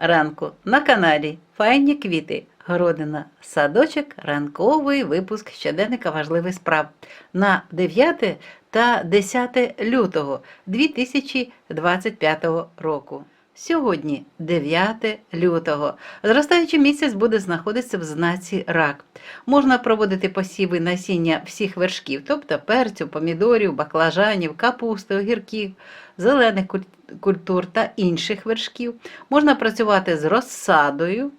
ранку на каналі Файні квіти. Городина, садочок, ранковий випуск щоденника важливих справ на 9 та 10 лютого 2025 року. Сьогодні, 9 лютого, зростаючий місяць буде знаходитися в знаці рак. Можна проводити посіви насіння всіх вершків, тобто перцю, помідорів, баклажанів, капусти, огірків, зелених культур та інших вершків. Можна працювати з розсадою,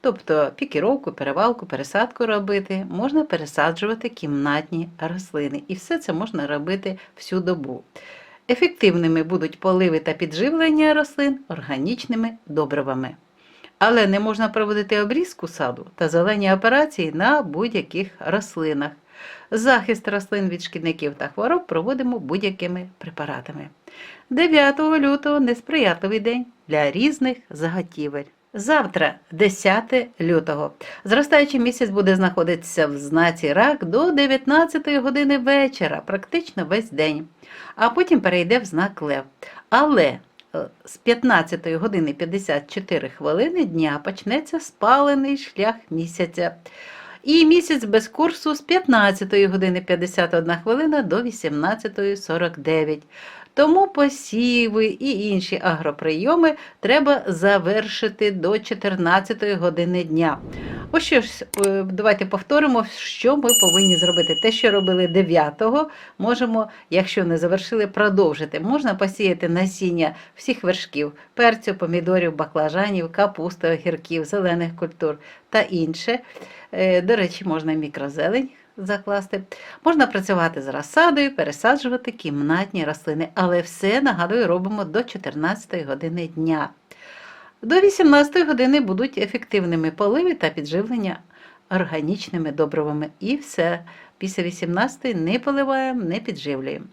тобто пікіровку, перевалку, пересадку робити. Можна пересаджувати кімнатні рослини. І все це можна робити всю добу. Ефективними будуть поливи та підживлення рослин органічними добривами. Але не можна проводити обрізку саду та зелені операції на будь-яких рослинах. Захист рослин від шкідників та хвороб проводимо будь-якими препаратами. 9 лютого несприятливий день для різних заготівель. Завтра, 10 лютого, зростаючий місяць буде знаходитися в знаці рак до 19 години вечора, практично весь день, а потім перейде в знак лев. Але е, з 15 години 54 хвилини дня почнеться спалений шлях місяця. І місяць без курсу з 15 години 51 хвилина до 18.49. Тому посіви і інші агроприйоми треба завершити до 14 години дня. Ось що ж, е, давайте повторимо, що ми повинні зробити. Те, що робили 9-го, можемо, якщо не завершили, продовжити. Можна посіяти насіння всіх вершків: перцю, помідорів, баклажанів, капусти, огірків, зелених культур та інше. Е, До речі, можна мікрозелень закласти. Можна працювати з розсадою, пересаджувати кімнатні рослини, але все, нагадую, робимо до 14 години дня. До 18 години будуть ефективними поливи та підживлення органічними добривами. І все. Після 18 не поливаємо, не підживлюємо.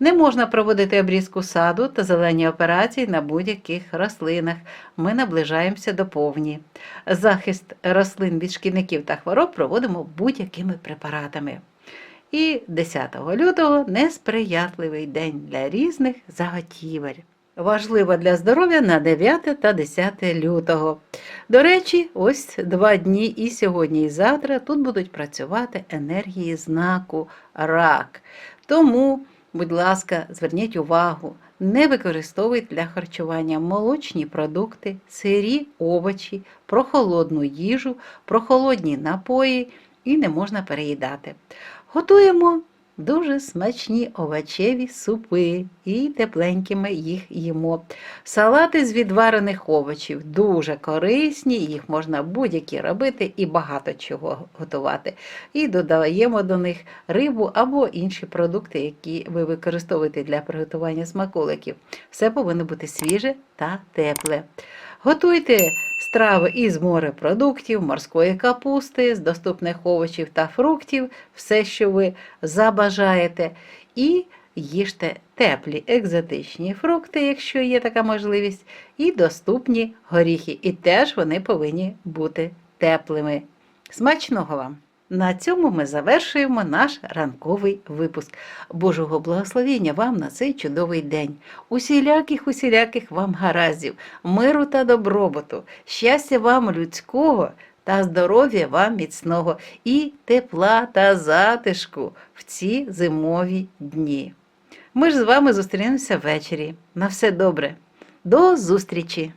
Не можна проводити обрізку саду та зелені операції на будь-яких рослинах. Ми наближаємося до повні. Захист рослин від шкідників та хвороб проводимо будь-якими препаратами. І 10 лютого несприятливий день для різних заготівель. Важливо для здоров'я на 9 та 10 лютого. До речі, ось два дні і сьогодні, і завтра тут будуть працювати енергії знаку рак. Тому, будь ласка, зверніть увагу, не використовуйте для харчування молочні продукти, сирі овочі, прохолодну їжу, прохолодні напої і не можна переїдати. Готуємо дуже смачні овочеві супи і тепленькими їх їмо. Салати з відварених овочів дуже корисні, їх можна будь-які робити і багато чого готувати. І додаємо до них рибу або інші продукти, які ви використовуєте для приготування смаколиків. Все повинно бути свіже та тепле. Готуйте страви із морепродуктів, морської капусти, з доступних овочів та фруктів, все, що ви забажаєте. І їжте теплі екзотичні фрукти, якщо є така можливість, і доступні горіхи. І теж вони повинні бути теплими. Смачного вам! На цьому ми завершуємо наш ранковий випуск. Божого благословення вам на цей чудовий день. Усіляких, усіляких вам гараздів, миру та добробуту, щастя вам людського та здоров'я вам міцного і тепла та затишку в ці зимові дні. Ми ж з вами зустрінемося ввечері. На все добре. До зустрічі!